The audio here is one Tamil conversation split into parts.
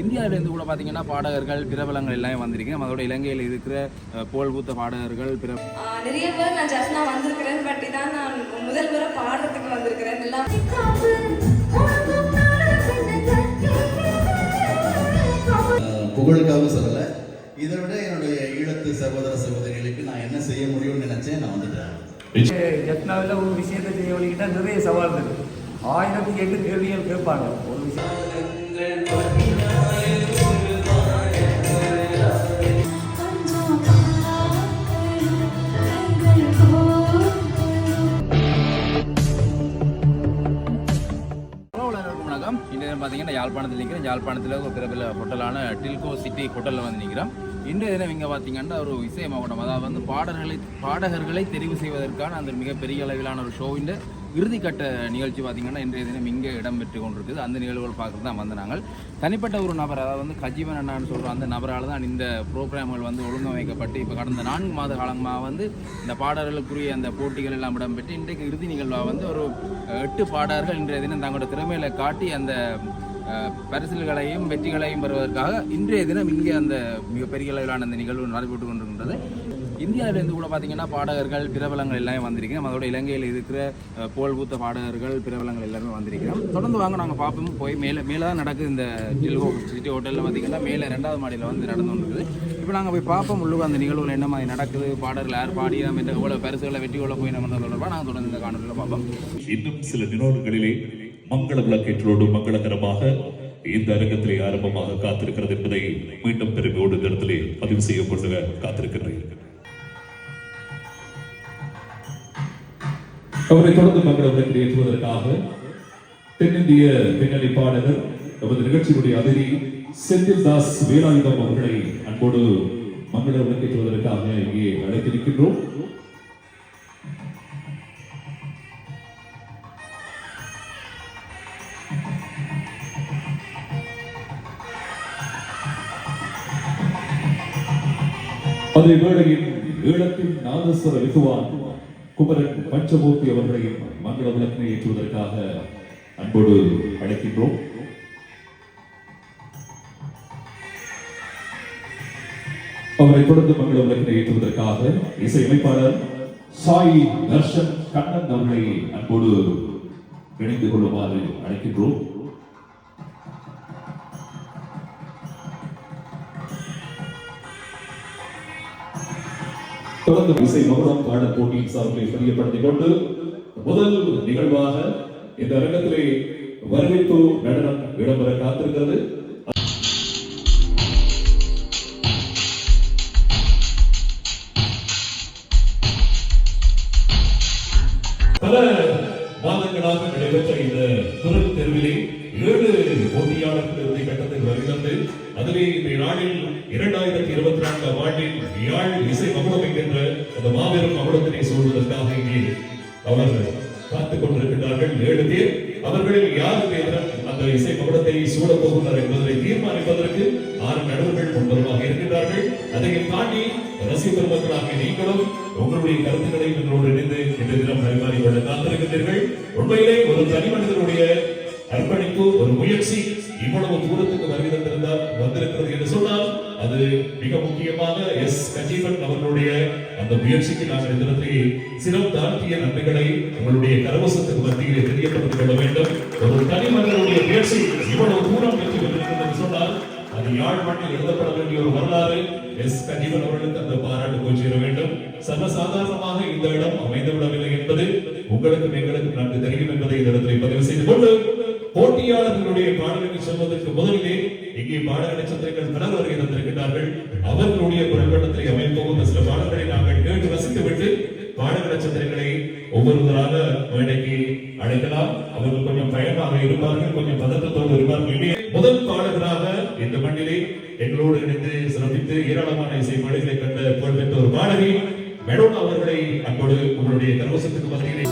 இந்தியாவிலேருந்து கூட பார்த்தீங்கன்னா பாடகர்கள் பிரபலங்கள் எல்லாமே வந்திருக்கேன் அதோட இலங்கையில் இருக்கிற புகழ்பூத்த பாடகர்கள் பிற நிறைய பேர் நான் ஜஸ்ட் நான் வந்திருக்கிறேன். பட் இதான் நான் முதல் முறை பாடுறதுக்கு வந்திருக்கிறேன். எல்லாம் புகழுக்காக சொல்லலை. இதை விட என்னுடைய ஈழத்து சகோதர சகோதரிகளுக்கு நான் என்ன செய்ய முடியும்னு நினைச்சேன் நான் வந்துட்டேன். ஜத்னாவில் ஒரு விஷயத்தை செய்ய வழிகிட்டா நிறைய சவால் இருக்கு. ஆயிரத்தி எட்டு கேள்விகள் கேட்பாங்க. ஒரு விஷயம். பார்த்தீங்கன்னா யாழ்ப்பாணத்தில் நிற்கிறேன் யாழ்ப்பாணத்தில் ஒரு பிரபல ஹோட்டலான டில்கோ சிட்டி ஹோட்டலில் வந்து நிற்கிறோம் இன்றைய தினம் இங்கே பார்த்தீங்கன்னா ஒரு இசை மாவட்டம் அதாவது வந்து பாடல்களை பாடகர்களை தெரிவு செய்வதற்கான அந்த மிகப்பெரிய அளவிலான ஒரு ஷோவின் இறுதிக்கட்ட நிகழ்ச்சி பார்த்தீங்கன்னா இன்றைய தினம் இங்கே இடம்பெற்று கொண்டிருக்குது. அந்த நிகழ்வுகள் பார்க்குறது தான் வந்து நாங்கள். தனிப்பட்ட ஒரு நபர் அதாவது வந்து கஜீவன் அண்ணான்னு சொல்கிற அந்த நபரால் தான் இந்த ப்ரோக்ராம்கள் வந்து ஒழுங்கமைக்கப்பட்டு இப்போ கடந்த நான்கு மாத காலமாக வந்து இந்த பாடல்களுக்குரிய அந்த போட்டிகள் எல்லாம் இடம்பெற்று இன்றைக்கு இறுதி நிகழ்வாக வந்து ஒரு எட்டு பாடகர்கள் இன்றைய தினம் தங்களோட திறமையில காட்டி அந்த பரிசில்களையும் வெற்றிகளையும் பெறுவதற்காக இன்றைய தினம் இங்கே அந்த மிகப்பெரிய அளவிலான அந்த நிகழ்வு நடைபெற்று கொண்டிருக்கின்றது. இந்தியாவிலேருந்து கூட பார்த்தீங்கன்னா பாடகர்கள் பிரபலங்கள் எல்லாமே வந்திருக்கிறோம். அதோட இலங்கையில் இருக்கிற அஹ், புகழ்பூத்த பாடகர்கள் பிரபலங்கள் எல்லாமே வந்திருக்கிறோம். தொடர்ந்து வாங்க நாங்கள் பார்ப்போம். போய் மேலே மேலே தான் நடக்குது இந்த டில்கோ சிட்டி ஹோட்டலில் பார்த்தீங்கன்னா மேலே ரெண்டாவது மாடியில் வந்து நடந்து கொண்டிருக்குது. இப்போ நாங்கள் போய் பார்ப்போம் உள்ளுக்கு அந்த நிகழ்வுகள் என்ன மாதிரி நடக்குது பாடல்கள் யார் நம்ம இந்த எவ்வளோ பரிசுகளை வெற்றி கொள்ள போய் நம்ம தொடர்பாக நாங்கள் தொடர்ந்து இந்த காணொலியில் பார்ப்போம். இன்னும் சில வினோதங்களிலே மங்கள விளக்கேற்றோடு மங்களகரமாக இந்த அரங்கத்திலே ஆரம்பமாக காத்திருக்கிறது என்பதை மீண்டும் பெருமையோடு இந்த இடத்திலே பதிவு செய்ய கொண்டு அவரை தொடர்ந்து மங்கள விளக்கில் ஏற்றுவதற்காக தென்னிந்திய பின்னணி பாடகர் நமது நிகழ்ச்சியுடைய அதிரி செந்தில் தாஸ் வேலாயுதம் அவர்களை அன்போடு மங்கள விளக்கேற்றுவதற்காக இங்கே அழைத்திருக்கின்றோம். அதே வேளையில் ஈழத்தின் நாதஸ்வர விசுவான் குமரன் பஞ்சமூர்த்தி அவர்களையும் மங்கள விளக்கினை ஏற்றுவதற்காக அன்போடு அழைக்கின்றோம். அவரை தொடர்ந்து மங்கள விளக்கினை ஏற்றுவதற்காக இசையமைப்பாளர் சாய் தர்ஷன் கண்ணன் அவர்களை அன்போடு இணைந்து கொள்ளுமாறு அழைக்கின்றோம். தொடர்ந்து இசை மகுடம் பாடல் போட்டியின் சார்பில் தெரியப்படுத்திக் கொண்டு முதல் நிகழ்வாக இந்த அரங்கத்திலே வரவேற்பு நடனம் இடம்பெற காத்திருக்கிறது. பல மாதங்களாக நடைபெற்ற இந்த குரல் தெருவிலே ஏழு போட்டியாளர்கள் இறுதி கட்டத்தில் வருகிறது அதிலே இன்றைய நாளில் இரண்டாயிரத்தி இருபத்தி நான்காம் ஆண்டில் யாழ் இசை மகுடம் என்கின்ற அந்த மாபெரும் மகுடத்தினை சூழ்வதற்காக இங்கே அவர்கள் காத்துக் கொண்டிருக்கிறார்கள் ஏழு பேர். அவர்களில் யார் பேரும் அந்த இசை மகுடத்தை சூடப் போகிறார் என்பதை தீர்மானிப்பதற்கு ஆறு நடுவர்கள் முன்பதாக இருக்கின்றார்கள். அதையும் தாண்டி ரசிகர் மக்களாகிய நீங்களும் உங்களுடைய கருத்துக்களை எங்களோடு இணைந்து இன்று தினம் பரிமாறிக்கொள்ள காத்திருக்கின்றீர்கள். உண்மையிலே ஒரு தனி மனிதனுடைய அர்ப்பணிப்பு ஒரு முயற்சி. இவ்வளவு தூரத்துக்கு வருகை வந்திருக்கிறது என்று சொன்னால் அது மிக முக்கியமாக எஸ். கஜீவன் அவர்களுடைய அந்த முயற்சிக்கு நாங்கள் இந்த இடத்திலே சிரம் தாழ்த்திய நன்மைகளை உங்களுடைய கரவசத்துக்கு மத்தியிலே தெரியப்படுத்திக் கொள்ள வேண்டும். ஒரு தனி மனிதனுடைய முயற்சி இவ்வளவு தூரம் வெற்றி பெற்றிருக்கிறது என்று சொன்னால் அது யாழ் மண்ணில் எழுதப்பட வேண்டிய ஒரு வரலாறு. எஸ். கஜீவன் அவர்களுக்கு அந்த பாராட்டு போய் சேர வேண்டும். சர்வசாதாரணமாக இந்த இடம் அமைந்துவிடவில்லை என்பது உங்களுக்கு எங்களுக்கும் நன்கு தெரியும் என்பதை இந்த இடத்திலே பதிவு செய்து கொண்டு போட்டியாளர்களுடைய பாடலுக்கு செல்வதற்கு முதலிலே இங்கே பாடக நட்சத்திரங்கள் பலர் வருகை தந்திருக்கிறார்கள் அவர்களுடைய குரல்வட்டத்தை அமைப்போம். சில பாடல்களை நாங்கள் கேட்டு ரசித்துவிட்டு பாடக நட்சத்திரங்களை ஒவ்வொருவராக மேடைக்கு அழைக்கலாம் அவர்கள் கொஞ்சம் பயமாக இருப்பார்கள் கொஞ்சம் பதற்றத்தோடு இருப்பார்கள். இல்லையே முதல் பாடகராக இந்த மண்ணிலே எங்களோடு இணைந்து சிறப்பித்து ஏராளமான இசை மேடைகளை கண்ட புகழ்பெற்ற ஒரு பாடகி மெடோனா அவர்களை அன்போடு உங்களுடைய கரவசத்துக்கு மத்தியிலே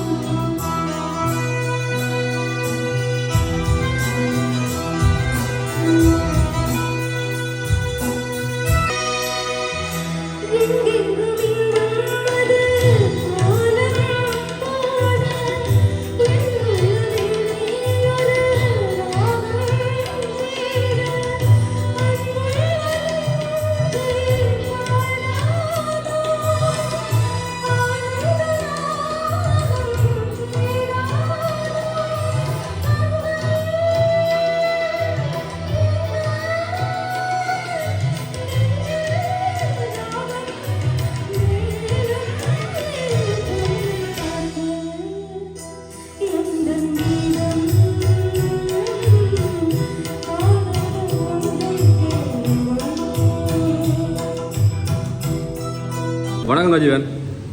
வணக்கம் அஜீவன்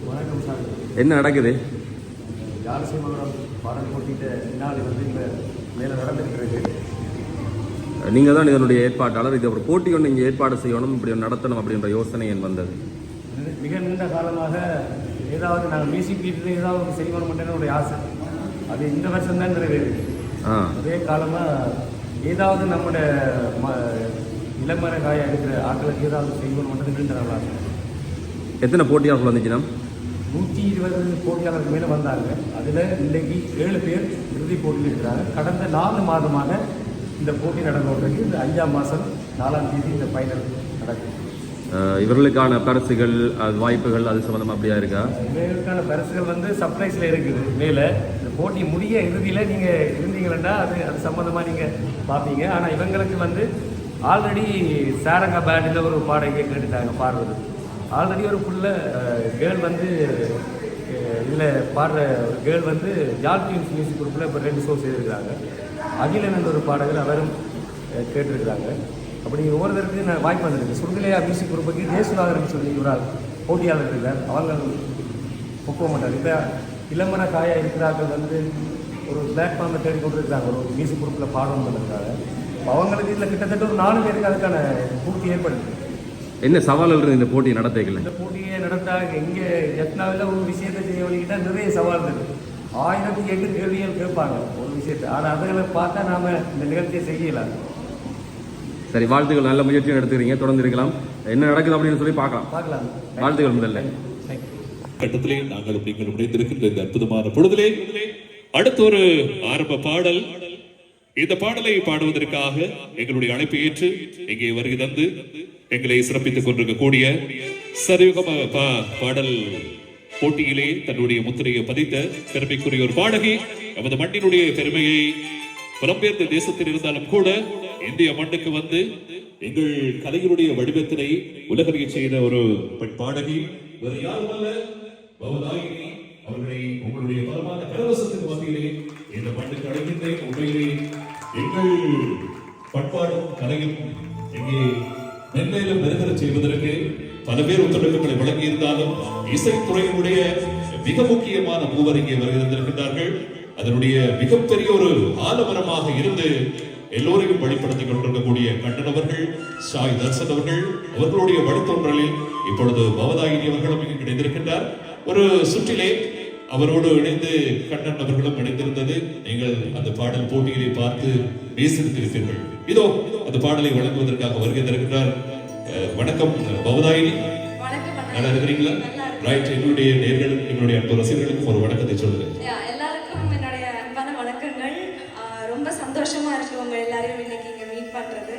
வணக்கம் சார். என்ன நடக்குது? யாழ்சிமங்கலம் பாடல் போட்டிட்ட பின்னாடி வந்து இப்போ மேலே இருக்கு நீங்கள் தான் இதனுடைய ஏற்பாட்டாளர் இது ஒரு போட்டி ஒன்று இங்கே ஏற்பாடு செய்யணும் இப்படி ஒன்று நடத்தணும் அப்படின்ற யோசனை என் வந்தது. மிக- நீண்ட காலமாக ஏதாவது நாங்கள் மியூசிக் வீட்டில் ஏதாவது ஒரு செய்வோம் மட்டும் ஒரு ஆசை. அது இந்த வருஷம் தான் நிறைவேறுது ஆ. அதே காலமாக ஏதாவது நம்முடைய இளமர காய இருக்கிற ஆட்களுக்கு ஏதாவது செய்வோம் மட்டும் நீண்ட நாள் ஆசை. எத்தனை போட்டியாளர்கள் வந்துச்சுன்னா? நூற்றி இருபது போட்டியாளருக்கு மேலே வந்தாங்க. அதில் இன்றைக்கு ஏழு பேர் இறுதிப் போட்டியில் இருக்கிறாங்க. கடந்த நாலு மாதமாக இந்த போட்டி நடந்து கொண்டிருக்கு இந்த அஞ்சாம் மாதம் நாலாம் தேதி இந்த ஃபைனல் நடக்கும் இவர்களுக்கான பரிசுகள் அது வாய்ப்புகள் அது சம்மந்தமாக அப்படியா இருக்கா? இவர்களுக்கான பரிசுகள் வந்து சர்ப்ரைஸில் இருக்குது. மேலே இந்த போட்டி முடிய இறுதியில் நீங்கள் இருந்தீங்கன்னா அது அது சம்மந்தமாக நீங்கள் பார்ப்பீங்க. ஆனால் இவங்களுக்கு வந்து ஆல்ரெடி சாரங்கா பேண்டில் ஒரு பாடகியை கேட்டுட்டாங்க பாடுறது ஆல்ரெடி ஒரு புள்ள கேர்ள் வந்து இதில் பாடுற ஒரு கேர்ள் வந்து ஜால் டியூன்ஸ் மியூசிக் குரூப்பில் இப்போ ரெண்டு ஷோ செய்திருக்கிறாங்க. அகிலன் என்ற ஒரு பாடகர் அவரும் கேட்டிருக்கிறாங்க. அப்படி ஒவ்வொருத்தருக்கு நான் வாய்ப்பு வந்திருக்கு. சுருங்கலையா மியூசிக் குரூப்புக்கு தேசுநாதர்னு சொல்லி ஒரு ஆள் போட்டியாளர் இருக்கிறார் அவங்க ஒப்புக்க மாட்டார். இப்போ இளமர காயா இருக்கிறார்கள் வந்து ஒரு பிளாட்ஃபார்மை தேடி கொடுத்துருக்காங்க ஒரு மியூசிக் குரூப்பில் பாடணும் பண்ணுறதுக்காக அவங்களுக்கு இதில் கிட்டத்தட்ட ஒரு நாலு பேருக்கு அதுக்கான பூர்த்தி ஏற்படுது. என்ன சவால்கள் இருந்து இந்த போட்டி நடத்தைகள் இந்த போட்டியை நடத்தா இங்கே ஜத்னாவில் ஒரு விஷயத்தை செய்ய வழிகிட்டா நிறைய சவால் இருக்கு. ஆயிரத்தி எட்டு கேள்விகள் கேட்பாங்க ஒரு விஷயத்தை. ஆனால் அதுகளை பார்த்தா நாம் இந்த நிகழ்ச்சியை செய்யலாம். சரி வாழ்த்துக்கள். நல்ல முயற்சியும் எடுத்துக்கிறீங்க தொடர்ந்து இருக்கலாம். என்ன நடக்குது அப்படின்னு சொல்லி பார்க்கலாம். பார்க்கலாம். வாழ்த்துக்கள் முதல்ல. தேங்க்யூ கட்டத்திலே நாங்கள் நீங்கள் இணைந்திருக்கின்ற இந்த அற்புதமான பொழுதிலே அடுத்த ஒரு ஆரம்ப பாடல். இந்த பாடலை பாடுவதற்காக எங்களுடைய அழைப்பை ஏற்று இங்கே வருகை தந்து எங்களை சிறப்பித்துக் கொண்டிருக்கக்கூடிய சரியுகம பாடல் போட்டியிலே தன்னுடைய முத்திரையை பதித்த பெருமைக்குரிய ஒரு பாடகி நமது மண்ணினுடைய பெருமையை புலம்பெயர்ந்த தேசத்தில் இருந்தாலும் கூட இந்திய மண்ணுக்கு வந்து எங்கள் கலையினுடைய வடிவத்தினை உலகறிய செய்த ஒரு பெண் பாடகி வேறு யாரும் அவர்களை உங்களுடைய பலமான கரவசத்தின் மத்தியிலே இந்த மண்ணுக்கு அழைக்கின்றேன். உண்மையிலே எங்கள் பண்பாடும் கலையும் இங்கே மென்மேலும் மெருகரச் செய்வதற்கு பல பேர் ஒத்துழைப்புகளை வழங்கியிருந்தாலும் இசைத்துறையினுடைய மிக முக்கியமான மூவர் இங்கே வருகின்றிருக்கின்றார்கள் அதனுடைய மிகப்பெரிய ஒரு ஆலமரமாக இருந்து எல்லோரையும் வழிபடுத்திக் கொண்டிருக்கக்கூடிய கண்ணன் அவர்கள் சாய் தர்சன் அவர்கள் அவர்களுடைய வழித்தோன்றலில் இப்பொழுது பவதாயினி அவர்களும் இங்கு கிடைத்திருக்கின்றார். ஒரு சுற்றிலே அவரோடு இணைந்து கண்ணன் அவர்களும் இணைந்திருந்தது. நீங்கள் அந்த பாடல் போட்டியிலே பார்த்து பேசியிருக்கிறீர்கள் இதோ அந்த பாடலை வழங்குவதற்காக வருகை தருகின்றார் வணக்கம் பவதாயினி. நல்லா இருக்கிறீங்களா. ரைட் எங்களுடைய நேர்கள் எங்களுடைய அன்பு ரசிகர்களுக்கும் ஒரு வணக்கத்தை சொல்லுங்க. எல்லாருக்கும் என்னுடைய அன்பான வணக்கங்கள். ரொம்ப சந்தோஷமா இருக்கு உங்க எல்லாரையும் இன்னைக்கு இங்க மீட் பண்றது.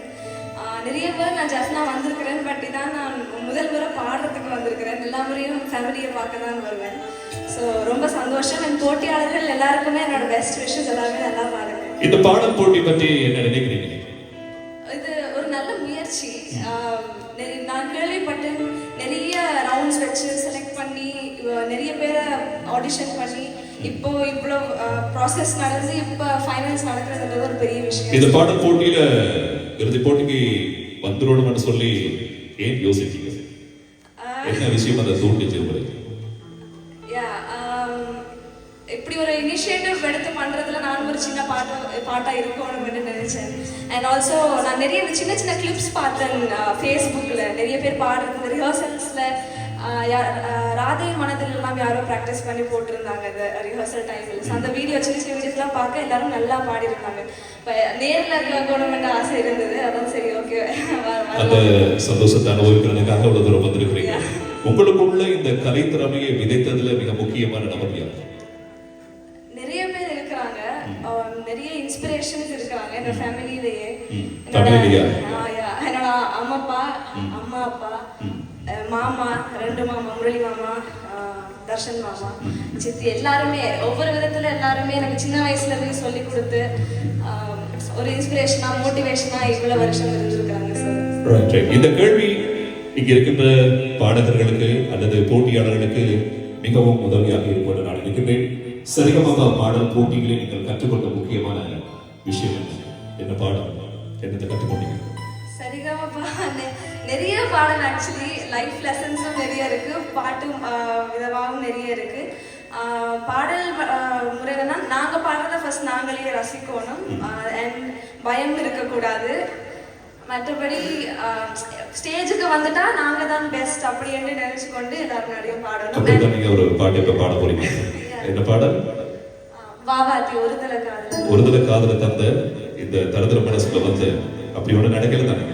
நிறைய பேர் நான் ஜஸ்னா வந்திருக்கிறேன் பட் இதான் நான் முதல் முறை பாடுறதுக்கு வந்திருக்கிறேன். எல்லா முறையும் ஃபேமிலியை பார்க்க தான் வருவேன். ஸோ ரொம்ப சந்தோஷம். என் போட்டியாளர்கள் எல்லாருக்குமே என்னோட பெஸ்ட் விஷஸ் எல்லாமே நல்லா பாடுங்க இந்த பாடல் போட்டி பற்றி என்ன நினைக்கிறீங்க? இது ஒரு நல்ல முயற்சி. நான் கேள்விப்பட்டேன். நிறைய ரவுண்ட்ஸ் வச்சு செலக்ட் பண்ணி நிறைய பேரை ஆடிஷன் பண்ணி இப்போ இவ்வளோ ப்ராசஸ் நடந்து இப்போ ஃபைனல்ஸ் நடக்கிறதுன்றது ஒரு பெரிய விஷயம். இந்த பாடல் போட்டியில இறுதி போட்டிக்கு வந்துடணும்னு சொல்லி ஏன் யோசிச்சீங்க என்ன விஷயம் அதை தூண்டிச்சு? பாட்டா பாட்டா இருக்கணும்னு நினைச்சேன். அண்ட் ஆல்சோ நான் நிறைய இந்த சின்ன சின்ன கிளிப்ஸ் பார்த்தேன் ஃபேஸ்புக்கில் நிறைய பேர் பாடுறது ரிஹர்சல்ஸில் ராதை மனதில் எல்லாம் யாரோ ப்ராக்டிஸ் பண்ணி போட்டிருந்தாங்க இந்த ரிஹர்சல் டைமில் அந்த வீடியோ சின்ன சின்ன வீடியோஸ்லாம் பார்க்க எல்லாரும் நல்லா பாடியிருந்தாங்க. இப்போ நேரில் கேட்கணும்னு ஆசை இருந்தது. அதான் சரி ஓகே அந்த சந்தோஷத்தை அனுபவிக்கிறதுக்காக தூரம் வந்திருக்கிறீங்க உங்களுக்குள்ள இந்த கலை திறமையை விதைத்ததுல மிக முக்கியமான நபர் யார்? Family-லயா? என்னோட அம்மா அப்பா அம்மா அப்பா மாமா ரெண்டு மாமா முரளி மாமா தர்ஷன் மாமா சித்தி எல்லாருமே ஒவ்வொரு விதத்துல எல்லாருமே எனக்கு சின்ன வயசுல இருந்து சொல்லி கொடுத்து ஒரு இன்ஸ்பிரேஷனா மோட்டிவேஷனா இவ்வளவு வருஷம் இருந்திருக்காங்க சார். இந்த கேள்வி இங்க இருக்கின்ற பாடகர்களுக்கு அல்லது போட்டியாளர்களுக்கு மிகவும் உதவியாக இருக்கும் என்று நான் நினைக்கின்றேன். சரிகமபா பாடல் போட்டிகளில் நீங்கள் கற்றுக்கொண்ட முக்கியமான விஷயம் என்ன? என்ன பாடம் என்னத்தை கற்றுக்கொண்டீங்க சரிகமப்பா நிறைய பாடல் ஆக்சுவலி லைஃப் லெசன்ஸும் நிறைய இருக்கு. பாட்டும் விதமாகவும் நிறைய இருக்கு. ஆஹ், பாடல் ஆஹ், முறையிலனா நாங்க பாடுறத ஃபர்ஸ்ட் நாங்களே ரசிக்கணும். அண்ட் பயம் இருக்கக்கூடாது. மற்றபடி ஸ்டேஜுக்கு வந்துட்டா நாங்க தான் பெஸ்ட் அப்படின்னு நினைச்சு கொண்டு எல்லாரும் முன்னாடியும் பாடணும். நீங்க ஒரு பாட்டு இப்ப பாட போறீங்க. என்ன பாடல்? வாவாத்தி ஒரு தலை காதல். ஒரு தடவை காதல தந்த இந்த தரதர மனசுல வந்து அப்படி ஒண்ணு நடக்கல தானே?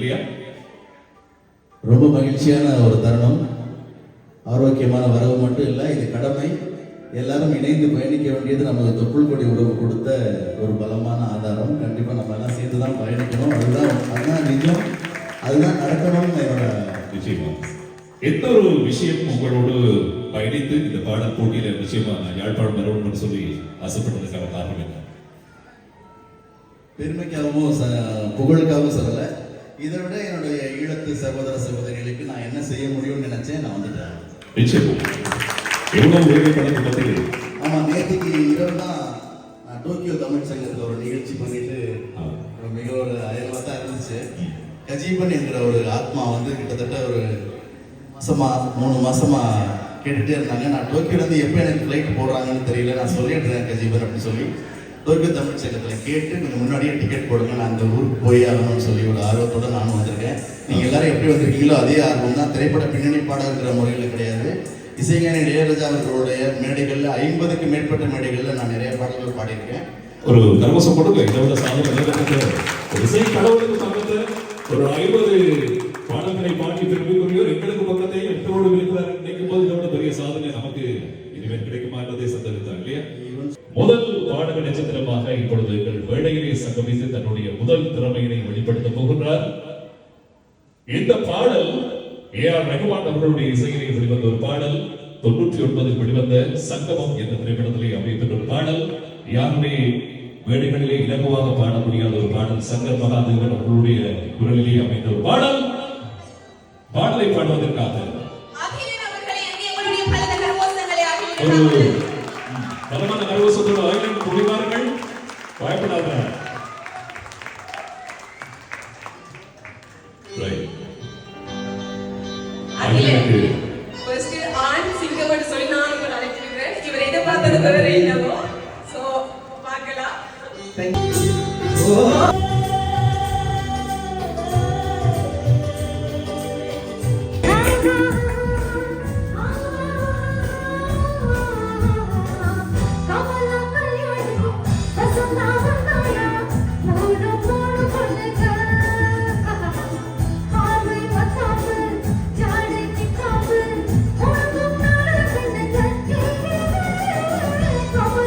இல்லையா ரொம்ப மகிழ்ச்சியான ஒரு தருணம். ஆரோக்கியமான வரவு மட்டும் இல்லை இது கடமை. எல்லாரும் இணைந்து பயணிக்க வேண்டியது நமக்கு தொப்புள் கொடி உறவு கொடுத்த ஒரு பலமான ஆதாரம். கண்டிப்பாக நம்ம எல்லாம் சேர்ந்து தான் பயணிக்கணும். அதுதான் அதுதான் நிஜம். அதுதான் நடக்கணும்னு என்னோட நிச்சயமா. எந்த ஒரு விஷயம் உங்களோடு பயணித்து இந்த பாடல் போட்டியில நிச்சயமா நான் யாழ்ப்பாணம் வரணும்னு சொல்லி ஆசைப்பட்டதுக்கான காரணம் என்ன? பெருமைக்காகவும் புகழுக்காகவும் சொல்லலை. இதை விட என்னுடைய ஈழத்து சகோதர சகோதரிகளுக்கு நான் என்ன செய்ய முடியும்னு நினைச்சேன் நான் வந்துட்டேன். நிச்சயமா. எவ்வளவு நேற்றுக்கு இரவு தான் நான் டோக்கியோ தமிழ் சங்கத்தில் ஒரு நிகழ்ச்சி பண்ணிட்டு மிக ஒரு அயல்வா தான் இருந்துச்சு. கஜீபன் என்கிற ஒரு ஆத்மா வந்து கிட்டத்தட்ட ஒரு மாசமா மூணு மாசமா கேட்டுட்டே இருந்தாங்க. நான் டோக்கியோலேருந்து எப்போ எனக்கு ஃப்ளைட் போடுறாங்கன்னு தெரியல. நான் சொல்லிடுறேன் கஜீபன் அப்படின்னு சொல்லி. டோக்கியோ தமிழ் சங்கத்தில் கேட்டு நீங்கள் முன்னாடியே டிக்கெட் போடுங்க. நான் அந்த ஊருக்கு போய் ஆகணும்னு சொல்லி ஒரு ஆர்வத்தோட நானும் வந்திருக்கேன். நீங்கள் எல்லாரும் எப்படி வந்திருக்கீங்களோ அதே ஆர்வம் தான். திரைப்பட பின்னணி பாடல்கிற முறையில் கிடையாது. இசைஞானி இளையராஜா அவர்களுடைய மேடைகளில் ஐம்பதுக்கு மேற்பட்ட மேடைகளில் நான் நிறைய பாடல்கள் பாடியிருக்கேன். ஒரு கர்வசம் கொடுங்க இதை விட சாதனை இசை கடவுளுக்கு சமத்த ஒரு ஐம்பது பாடல்களை பாடி பெருமைக்குரியவர் எங்களுக்கு பக்கத்தை எட்டோடு இருக்கிறார் நினைக்கும் போது இதோட பெரிய சாதனை. இப்பொழுது எங்கள் வேடையிலே சங்கமித்து தன்னுடைய முதல் திறமையினை வெளிப்படுத்த போகின்றார். இந்த பாடல் ஏ ஆர் ரகுமான் அவர்களுடைய இசையிலே வெளிவந்த ஒரு பாடல். தொண்ணூற்றி ஒன்பதில் வெளிவந்த சங்கமம் என்ற திரைப்படத்திலே அமைந்துள்ள ஒரு பாடல். யாருமே மேடைகளிலே இலகுவாக பாட முடியாத ஒரு பாடல். சங்கர் மகாதேவன் அவர்களுடைய குரலிலே அமைந்த ஒரு பாடல். பாடலை பாடுவதற்காக Right. அகிலனுக்கு ஃபர்ஸ்ட் ஆண் சிங்கம்னு சொல்லி நான் இவர் எதை பார்த்தது தவிர என்னவோ?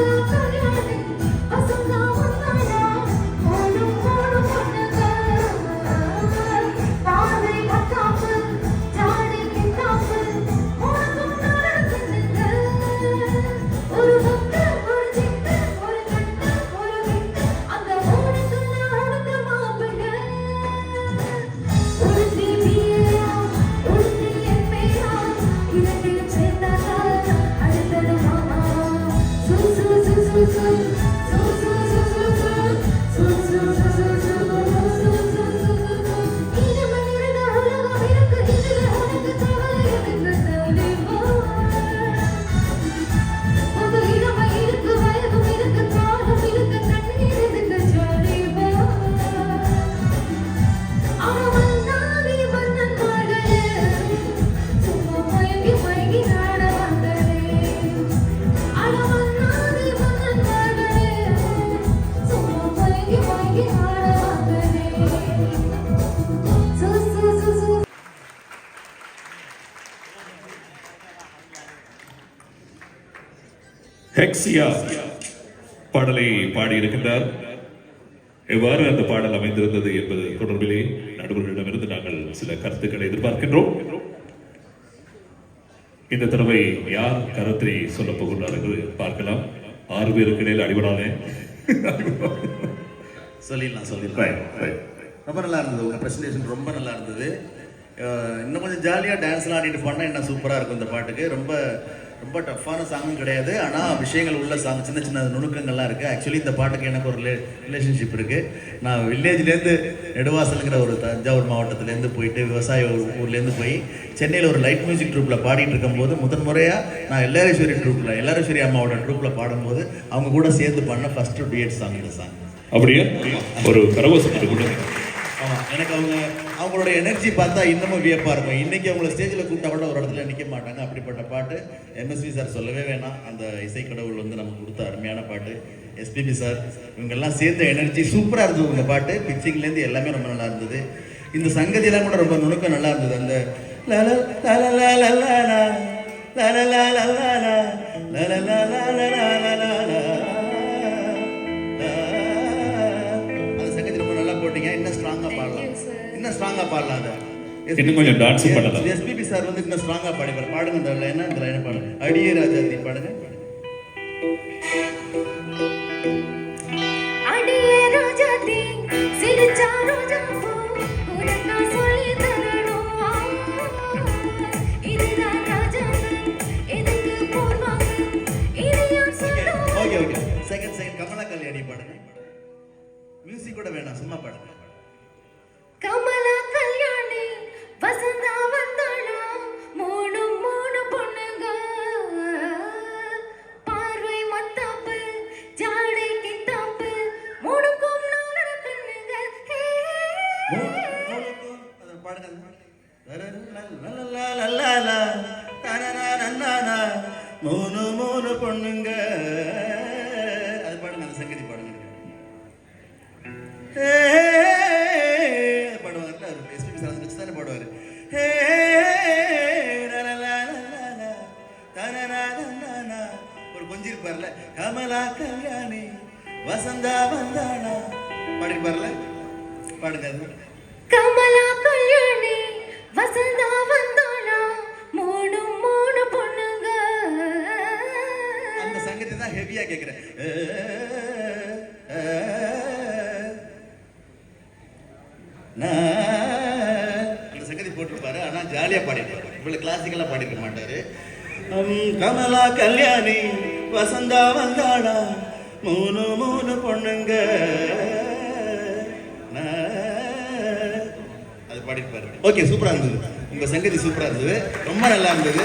Thank you. ஹெக்ஸியா பாடலை பாடியிருக்கின்றார். எவ்வாறு அந்த பாடல் அமைந்திருந்தது என்பது தொடர்பிலே நடுவர்களிடமிருந்து நாங்கள் சில கருத்துக்களை எதிர்பார்க்கின்றோம். இந்த தடவை யார் கருத்தை சொல்லப் போகின்றார் என்று பார்க்கலாம். ஆறு பேருக்கு இடையில் அடிபடானே சொல்லிடலாம் சொல்லிடலாம். ரொம்ப நல்லா இருந்தது. உங்கள் ப்ரெசன்டேஷன் ரொம்ப நல்லா இருந்தது. இன்னும் கொஞ்சம் ஜாலியாக டான்ஸ்லாம் ஆடிட்டு பண்ணால் இன்னும் சூப்பராக இருக்கும் இந்த பாட்டுக்கு. ரொம்ப ரொம்ப டஃப்பான சாங்கும் கிடையாது. ஆனால் விஷயங்கள் உள்ள சாங் சின்ன சின்ன நுணுக்கங்கள்லாம் இருக்குது ஆக்சுவலி இந்த பாட்டுக்கு எனக்கு ஒரு ரிலேஷன்ஷிப் இருக்குது நான் வில்லேஜ்லேருந்து நெடுவாசலுங்கிற ஒரு தஞ்சாவூர் மாவட்டத்துலேருந்து போயிட்டு விவசாய ஊர்லேருந்து போய் சென்னையில் ஒரு லைட் மியூசிக் ட்ரூப்பில் பாடிட்டு இருக்கும்போது முதன் முறையாக நான் எல்லாரேஸ்வரி ட்ரூப்பில் எல்லாரேஸ்வரி அம்மாவோட ட்ரூப்பில் பாடும்போது அவங்க கூட சேர்ந்து பண்ண ஃபஸ்ட்டு டுயட் சாங் இந்த சாங் அப்படியே? ஒரு கரகோஷம் கூட எனக்கு அவங்க அவங்களோட எனர்ஜி பார்த்தா இன்னமும் வியப்பா இருக்கும் இன்னைக்கு அவங்கள ஸ்டேஜில் கூப்பிட்டா கூட ஒரு இடத்துல நிற்க மாட்டாங்க அப்படிப்பட்ட பாட்டு எம்எஸ்வி சார் சொல்லவே வேணாம் அந்த இசை கடவுள் வந்து நமக்கு கொடுத்த அருமையான பாட்டு எஸ்பிபி சார் இவங்கெல்லாம் சேர்ந்த எனர்ஜி சூப்பராக இருந்தது உங்கள் பாட்டு பிச்சிங்லேருந்து எல்லாமே ரொம்ப நல்லா இருந்தது இந்த சங்கதியெல்லாம் கூட ரொம்ப நுணுக்கம் நல்லா இருந்தது அந்த லல லல லல இன்னும் ஸ்ட்ராங்கா பாடலாம் அதை இன்னும் கொஞ்சம் dance பண்ணலாம். எஸ்பிபி சார் வந்து இன்னும் ஸ்ட்ராங்கா பாடிப்பார் பாடுங்க இந்த லைனா இந்த லைனை பாடுங்க. அடியே ராஜாதி பாடுங்க. அடியே சிரிச்சா ரோஜா தரணும். இதுதான் ராஜா செகண்ட் செகண்ட் கமலா கல்யாணி பாடுங்க. மியூசிக் கூட வேணாம் சும்மா பாடுங்க. கமலா கல்யாணி வசந்தா வந்தானா மூணு மூணு பொண்ணுங்க. பார்வை மத்தாப்பு ஜாடை கித்தாப்பு மூணுக்கும் நாலு கண்ணுங்க. பாடுங்க மூணு வரிசையாக கேட்குறேன் அந்த சங்கதி போட்டிருப்பாரு ஆனால் ஜாலியாக பாடிட்டு இவ்வளோ கிளாசிக்கலாக பாடிருக்க மாட்டாரு. கமலா கல்யாணி வசந்தா வந்தாடா மூணு மூணு பொண்ணுங்க. அது பாடிருப்பாரு ஓகே சூப்பராக இருந்தது. உங்கள் சங்கதி சூப்பராக இருந்தது. ரொம்ப நல்லா இருந்தது.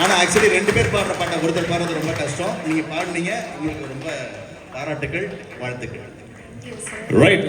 ஆனா ஆக்சுவலி ரெண்டு பேர் பாடுற பாட்டை ஒருத்தர் பாடுறது ரொம்ப கஷ்டம். நீங்க பாடுனீங்க உங்களுக்கு ரொம்ப பாராட்டுகள் வாழ்த்துக்கள். ரைட்